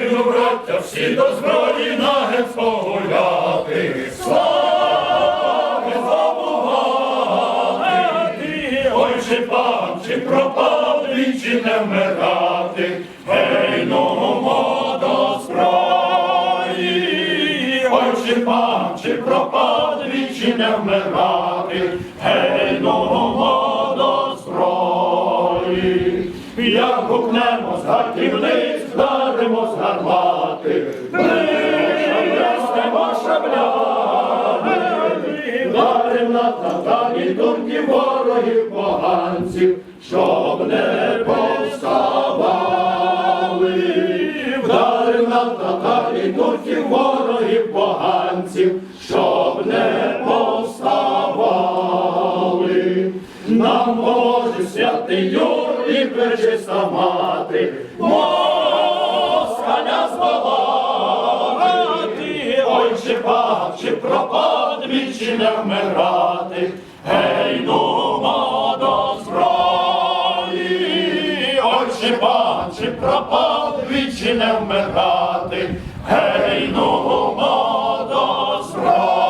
Гей, ну, браття, всі до зброї на погуляти. Слава не забувати. Ой, чи пан, чи пропав чи не вмирати. Гей, ну, мо до зброї. Ой, чи пан, чи пропав чи не вмирати. Гей, ну, мо до Як гукнемо з гатівниць, вдаримо з гармати. Брестемо шаблями, вдарим на татарі думки ворогів поганців, щоб не повставали. Вдарим на татарі думки ворогів поганців, щоб не повставали. нам Боже святий Юр і пречиста мати, москаля збалати, ой, чи пав, чи пропад, вічі не вмирати, гей, дума до зброї, ой, чи пав, чи пропад, вічі не вмирати, гей, дума до зброї.